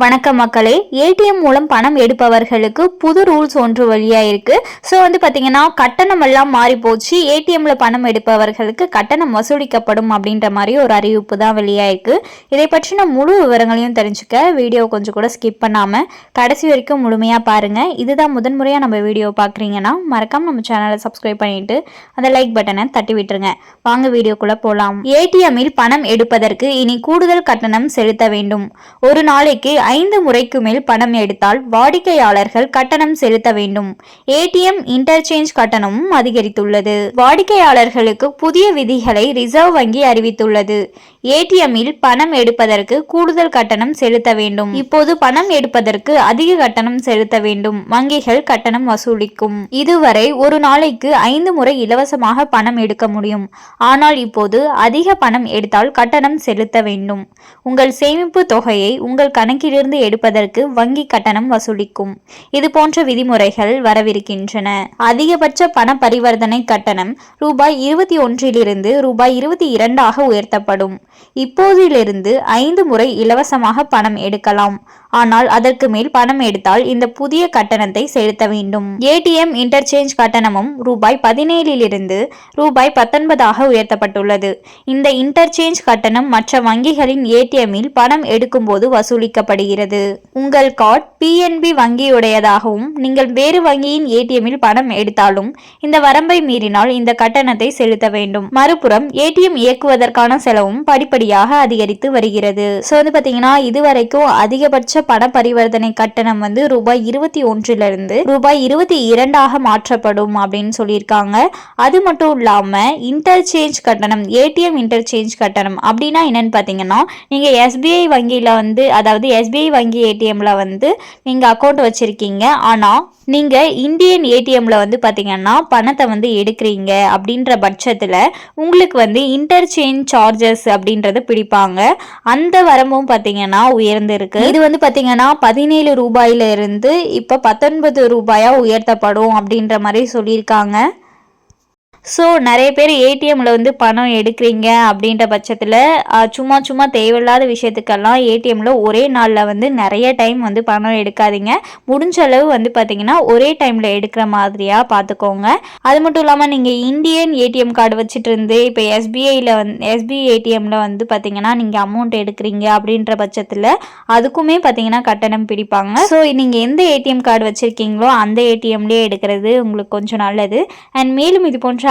வணக்கம் மக்களே. ஏடிஎம் மூலம் பணம் எடுப்பவர்களுக்கு புது ரூல்ஸ் ஒன்று வழியாக இருக்கு. ஸோ வந்து பார்த்தீங்கன்னா கட்டணம் எல்லாம் மாறி போச்சு. ஏடிஎம்ல பணம் எடுப்பவர்களுக்கு கட்டணம் வசூலிக்கப்படும் அப்படின்ற மாதிரி ஒரு அறிவிப்பு தான் வெளியாயிருக்கு இதை பற்றின முழு விவரங்களையும் தெரிஞ்சுக்க வீடியோ கொஞ்சம் கூட ஸ்கிப் பண்ணாமல் கடைசி வரைக்கும் முழுமையாக பாருங்கள் இதுதான் முதன்முறையாக நம்ம வீடியோ பார்க்குறீங்கன்னா மறக்காம நம்ம சேனலை சப்ஸ்கிரைப் பண்ணிட்டு அந்த லைக் பட்டனை தட்டி விட்டுருங்க. வாங்க வீடியோக்குள்ளே போகலாம் ஏடிஎம்மில் பணம் எடுப்பதற்கு இனி கூடுதல் கட்டணம் செலுத்த வேண்டும். ஒரு நாளைக்கு ஐந்து முறைக்கு மேல் பணம் எடுத்தால் வாடிக்கையாளர்கள் கட்டணம் செலுத்த வேண்டும். ஏடிஎம் இன்டர்சேஞ்ச் கட்டணமும் அதிகரித்துள்ளது. வாடிக்கையாளர்களுக்கு புதிய விதிகளை ரிசர்வ் வங்கி அறிவித்துள்ளது. ஏடிஎம்மில் பணம் எடுப்பதற்கு கூடுதல் கட்டணம் செலுத்த வேண்டும். இப்போது பணம் எடுப்பதற்கு அதிக கட்டணம் செலுத்த வேண்டும். வங்கிகள் கட்டணம் வசூலிக்கும். இதுவரை ஒரு நாளைக்கு ஐந்து முறை இலவசமாக பணம் எடுக்க முடியும். ஆனால் இப்போது அதிக பணம் எடுத்தால் கட்டணம் செலுத்த வேண்டும். உங்கள் சேமிப்பு தொகையை உங்கள் கணக்கிலிருந்து எடுப்பதற்கு வங்கி கட்டணம் வசூலிக்கும். இது போன்ற விதிமுறைகள் வரவிருக்கின்றன. அதிகபட்ச பண பரிவர்த்தனை கட்டணம் ரூபாய் இருபத்தி ஒன்றிலிருந்து ரூபாய் இருபத்தி இரண்டாக உயர்த்தப்படும். இப்போதிலிருந்து ஐந்து முறை இலவசமாக பணம் எடுக்கலாம். ஆனால் அதற்கு மேல் பணம் எடுத்தால் இந்த புதிய கட்டணத்தை செலுத்த வேண்டும். ஏடிஎம் இன்டர்சேஞ்ச் கட்டணமும் ரூபாய் பதினேழிலிருந்து ரூபாய் பத்தொன்பதாக உயர்த்தப்பட்டுள்ளது. இந்த இன்டர்சேஞ்ச் கட்டணம் மற்ற வங்கிகளின் ஏடிஎம்மில் பணம் எடுக்கும்போது வசூலிக்கப்படுகிறது. உங்கள் கார்டு பிஎன்பி வங்கியுடையதாகவும் நீங்கள் வேறு வங்கியின் ஏடிஎம்மில் பணம் எடுத்தாலும் இந்த வரம்பை மீறினால் இந்த கட்டணத்தை செலுத்த வேண்டும். மறுபுறம் ஏடிஎம் இயக்குவதற்கான செலவும் படிப்படியாக அதிகரித்து வருகிறது. ஸோ வந்து பார்த்தீங்கன்னா இதுவரைக்கும் அதிகபட்ச பண பரிவர்த்தனை கட்டணம் வந்து ரூபாய் இருபத்தி ஒன்றிலிருந்து ரூபாய் இருபத்தி இரண்டாக மாற்றப்படும் அப்படின்னு சொல்லியிருக்காங்க. அது மட்டும் இல்லாமல் இன்டர்சேஞ்ச் கட்டணம் ஏடிஎம் இன்டர்சேஞ்ச் கட்டணம் அப்படின்னா என்னன்னு பார்த்தீங்கன்னா நீங்கள் எஸ்பிஐ வங்கியில் வந்து அதாவது எஸ்பிஐ வங்கி ஏடிஎம்ல வந்து நீங்கள் அக்கௌண்ட் வச்சுருக்கீங்க. ஆனால் நீங்கள் இந்தியன் ஏடிஎம்ல வந்து பார்த்தீங்கன்னா பணத்தை வந்து எடுக்கிறீங்க அப்படின்ற பட்சத்தில் உங்களுக்கு வந்து இன்டர்சேஞ்ச் சார்ஜஸ் அப்படின்றது பிடிப்பாங்க. அந்த வரம்பும் பார்த்தீங்கன்னா உயர்ந்திருக்கு. இது வந்து பார்த்தீங்கன்னா பதினேழு ரூபாயிலிருந்து இப்போ பத்தொன்பது ரூபாயாக உயர்த்தப்படும் அப்படின்ற மாதிரி சொல்லியிருக்காங்க. ஸோ நிறைய பேர் ஏடிஎம்மில் வந்து பணம் எடுக்கிறீங்க அப்படின்ற பட்சத்தில் சும்மா சும்மா தேவையில்லாத விஷயத்துக்கெல்லாம் ஏடிஎம்மில் ஒரே நாளில் வந்து நிறைய டைம் வந்து பணம் எடுக்காதீங்க. முடிஞ்ச அளவு வந்து பார்த்தீங்கன்னா ஒரே டைமில் எடுக்கிற மாதிரியாக பார்த்துக்கோங்க அது மட்டும் இல்லாமல் நீங்கள் இந்தியன் ஏடிஎம் கார்டு வச்சுட்டு இருந்து இப்போ எஸ்பிஐயில் வந்து எஸ்பிஐ ஏடிஎம்மில் வந்து பார்த்தீங்கன்னா நீங்கள் அமௌண்ட் எடுக்கிறீங்க அப்படின்ற பட்சத்தில் அதுக்குமே பார்த்தீங்கன்னா கட்டணம் பிடிப்பாங்க. ஸோ நீங்கள் எந்த ஏடிஎம் கார்டு வச்சுருக்கீங்களோ அந்த ஏடிஎம்லேயே எடுக்கிறது உங்களுக்கு கொஞ்சம் நல்லது. அண்ட் மேலும் இது போன்ற